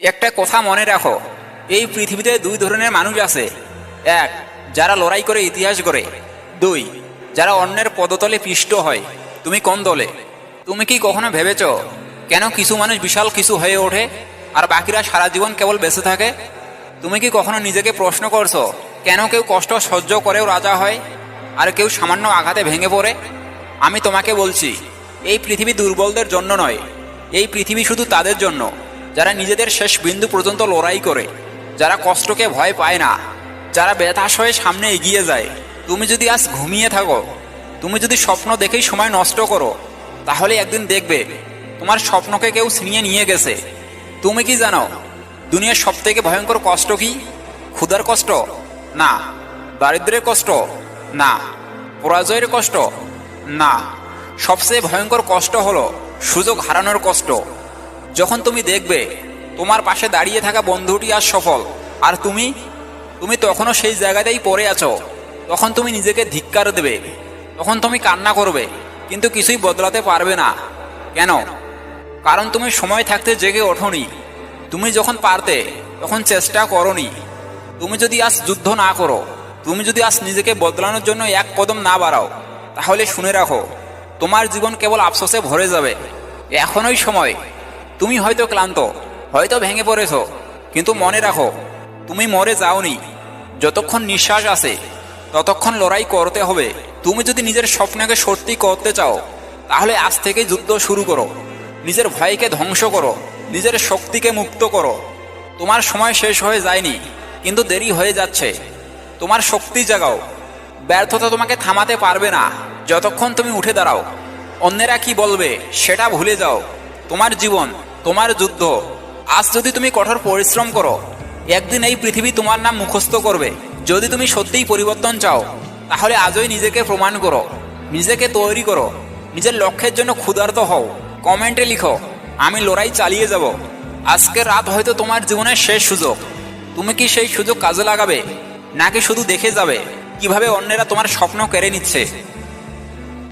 একটা কথা মনে রাখো, এই পৃথিবীতে দুই ধরনের মানুষ আছে। এক, যারা লড়াই করে ইতিহাস গড়ে। দুই, যারা অন্যের পদতলে পিষ্ট হয়। তুমি কোন দলে? তুমি কি কখনো ভেবেছ, কেন কিছু মানুষ বিশাল কিছু হয়ে ওঠে, আর বাকিরা সারা জীবন কেবল বেঁচে থাকে? তুমি কি কখনো নিজেকে প্রশ্ন করছ, কেন কেউ কষ্ট সহ্য করেও রাজা হয়, আর কেউ সামান্য আঘাতে ভেঙে পড়ে? আমি তোমাকে বলছি, এই পৃথিবী দুর্বলদের জন্য নয়। এই পৃথিবী শুধু তাদের জন্য। যারা নিজেদের শেষ বিন্দু পর্যন্ত লড়াই করে, যারা কষ্টকে ভয় পায় না, যারা ব্যথাস হয়ে সামনে এগিয়ে যায়, তুমি যদি আজ ঘুমিয়ে থাকো, তুমি যদি স্বপ্ন দেখেই সময় নষ্ট করো, তাহলে একদিন দেখবে, তোমার স্বপ্নকে কেউ ছিনিয়ে নিয়ে গেছে। তুমি কি জানো, দুনিয়ার সব থেকে ভয়ঙ্কর কষ্ট কি? ক্ষুধার কষ্ট? না। দারিদ্রের কষ্ট? না। পরাজয়ের কষ্ট? না। সবচেয়ে ভয়ঙ্কর কষ্ট হলো সুযোগ হারানোর কষ্ট। যখন তুমি দেখবে তোমার পাশে দাঁড়িয়ে থাকা বন্ধুটি আর সফল, আর তুমি তুমি তখনও সেই জায়গাতেই পড়ে আছো, তখন তুমি নিজেকে ধিক্কার দেবে, তখন তুমি কান্না করবে, কিন্তু কিছুই বদলাতে পারবে না। কেন? কারণ তুমি সময় থাকতে জেগে ওঠোনি। তুমি যখন পারতে, তখন চেষ্টা করনি। তুমি যদি আজ যুদ্ধ না করো, তুমি যদি আজ নিজেকে বদলানোর জন্য এক কদম না বাড়াও, তাহলে শুনে রাখো, তোমার জীবন কেবল আফসোসে ভরে যাবে। এখনই সময়। তুমি হয়তো ক্লান্ত, হয়তো ভেঙে পড়েছ, কিন্তু মনে রাখো, তুমি মরে যাওনি। যতক্ষণ নিঃশ্বাস আছে, ততক্ষণ লড়াই করতে হবে। তুমি যদি নিজের স্বপ্নকে সত্যি করতে চাও, তাহলে আজ থেকে যুদ্ধ শুরু করো। নিজের ভয়কে ধ্বংস করো, নিজের শক্তিকে মুক্ত করো। তোমার সময় শেষ হয়ে যায়নি, কিন্তু দেরি হয়ে যাচ্ছে। তোমার শক্তি জাগাও। ব্যর্থতা তোমাকে থামাতে পারবে না। যতক্ষণ তুমি উঠে দাঁড়াও, অন্যেরা কি বলবে, সেটা ভুলে যাও। তোমার জীবন তোমার যুদ্ধ। আজ যদি তুমি কঠোর পরিশ্রম করো, একদিন এই পৃথিবী তোমার নাম মুখস্থ করবে। যদি তুমি সত্যিই পরিবর্তন চাও, তাহলে আজই নিজেকে প্রমাণ করো, নিজেকে তৈরি করো, নিজের লক্ষ্যের জন্য ক্ষুধার্ত হও। কমেন্টে লিখো, আমি লড়াই চালিয়ে যাব। আজকে রাত হয়তো তোমার জীবনের শেষ সুযোগ। তুমি কি সেই সুযোগ কাজে লাগাবে, নাকি শুধু দেখে যাবে, কীভাবে অন্যেরা তোমার স্বপ্ন কেড়ে নিচ্ছে?